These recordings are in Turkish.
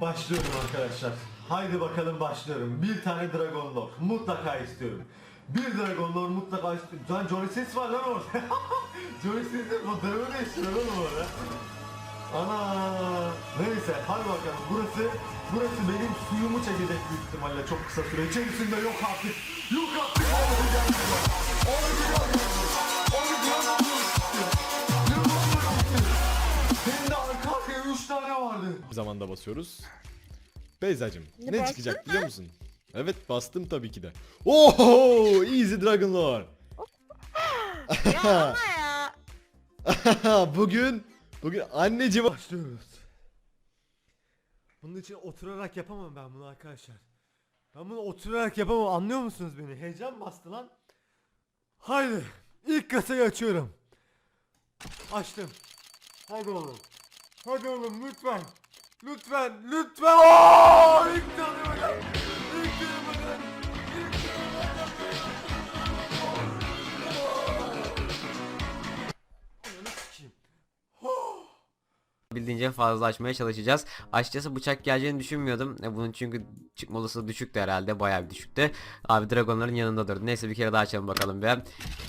başlıyorum arkadaşlar. Haydi bakalım başlıyorum. Bir tane Dragon Lord mutlaka istiyorum. Bir Dragon Lord mutlaka istiyorum. Lan Johnny Sins var lan orada. Johnny Sins'in fotoğrafı değiştiriyor oğlum orada. Ana neyse hadi bakalım burası burası benim suyumu çekecek büyük ihtimalle çok kısa süre içerisinde yok artık yok artık Abi geldi. Zamanda basıyoruz. Beyzacım Ne ne, çıkacak biliyor musun? Evet bastım tabii ki de. Oho easy dragon lord. Ya ama ya. bugün bugün anneciğim Başlıyoruz. Bunun için oturarak yapamam ben bunu arkadaşlar. Ben bunu oturarak yapamam anlıyor musunuz beni? Heyecan bastı lan. Haydi ilk kasayı açıyorum. Açtım. Hadi oğlum. Hadi oğlum lütfen. Lütfen lütfen. Oo, ilk tanıma gel. İlk tanıma gel. İlk. Bildiğince fazla açmaya çalışacağız. Açıkçası bıçak geleceğini düşünmüyordum. E, Bunun çünkü çıkma olasılığı düşüktü herhalde. Bayağı bir düşüktü. Abi dragonların yanında durdu. Neyse bir kere daha açalım bakalım be.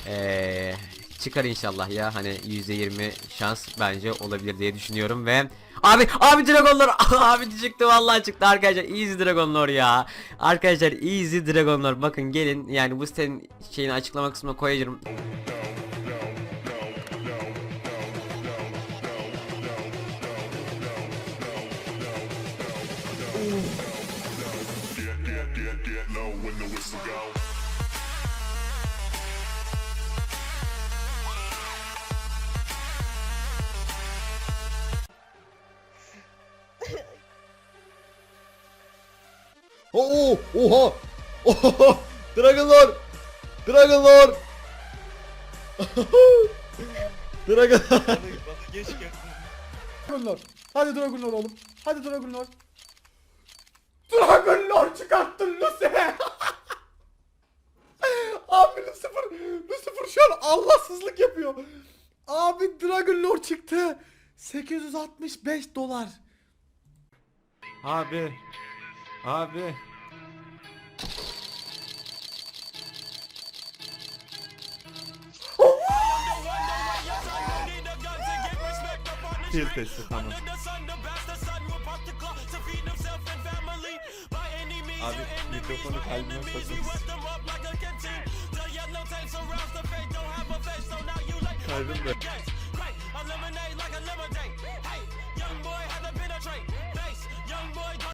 Ee, çıkar inşallah ya. Hani %20 şans bence olabilir diye düşünüyorum ve Abi abi dragonlar abi çıktı vallahi çıktı arkadaşlar. Easy dragonlar ya. Arkadaşlar easy dragonlar bakın gelin yani bu sitenin şeyini açıklama kısmına koyacağım Oo oha. Oha. Dragon lord. Dragon lord. Dragon Dragonlar. Hadi Dragonlar oğlum. Hadi Dragonlar. Dragonlar çıkarttın Lucy. Abi Lucifer, Lucifer şu an Allahsızlık yapıyor. Abi Dragon Lord çıktı. 865 dolar. Abi. Abi. Pil testi tamam. Abi mikrofonu kalbime sokun. Kalbim de.